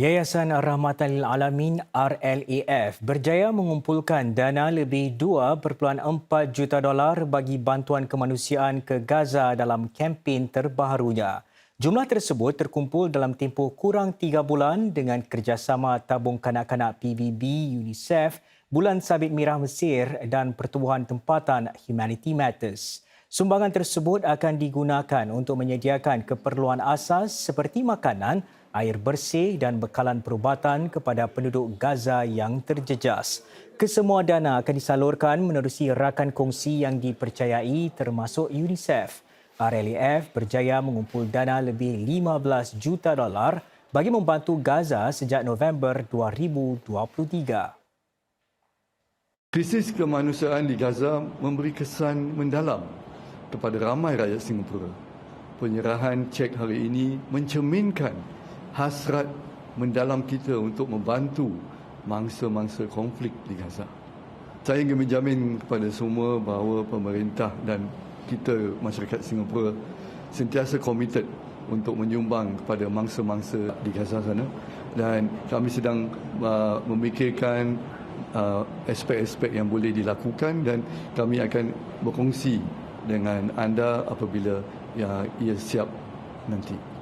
Yayasan Rahmatan Lil Alamin RLAF berjaya mengumpulkan dana lebih 2.4 juta dolar bagi bantuan kemanusiaan ke Gaza dalam kempen terbaharunya. Jumlah tersebut terkumpul dalam tempoh kurang tiga bulan dengan kerjasama tabung kanak-kanak PBB, UNICEF, Bulan Sabit Merah Mesir dan Pertubuhan Tempatan Humanity Matters. Sumbangan tersebut akan digunakan untuk menyediakan keperluan asas seperti makanan, air bersih dan bekalan perubatan kepada penduduk Gaza yang terjejas. Kesemua dana akan disalurkan menerusi rakan kongsi yang dipercayai termasuk UNICEF. RLAF berjaya mengumpul dana lebih 15 juta dolar bagi membantu Gaza sejak November 2023. Krisis kemanusiaan di Gaza memberi kesan mendalam kepada ramai rakyat Singapura. Penyerahan cek hari ini mencerminkan hasrat mendalam kita untuk membantu mangsa-mangsa konflik di Gaza. Saya ingin menjamin kepada semua bahawa pemerintah dan kita masyarakat Singapura sentiasa komited untuk menyumbang kepada mangsa-mangsa di Gaza sana dan kami sedang uh, memikirkan uh, aspek-aspek yang boleh dilakukan dan kami akan berkongsi dengan anda apabila ya, ia siap nanti.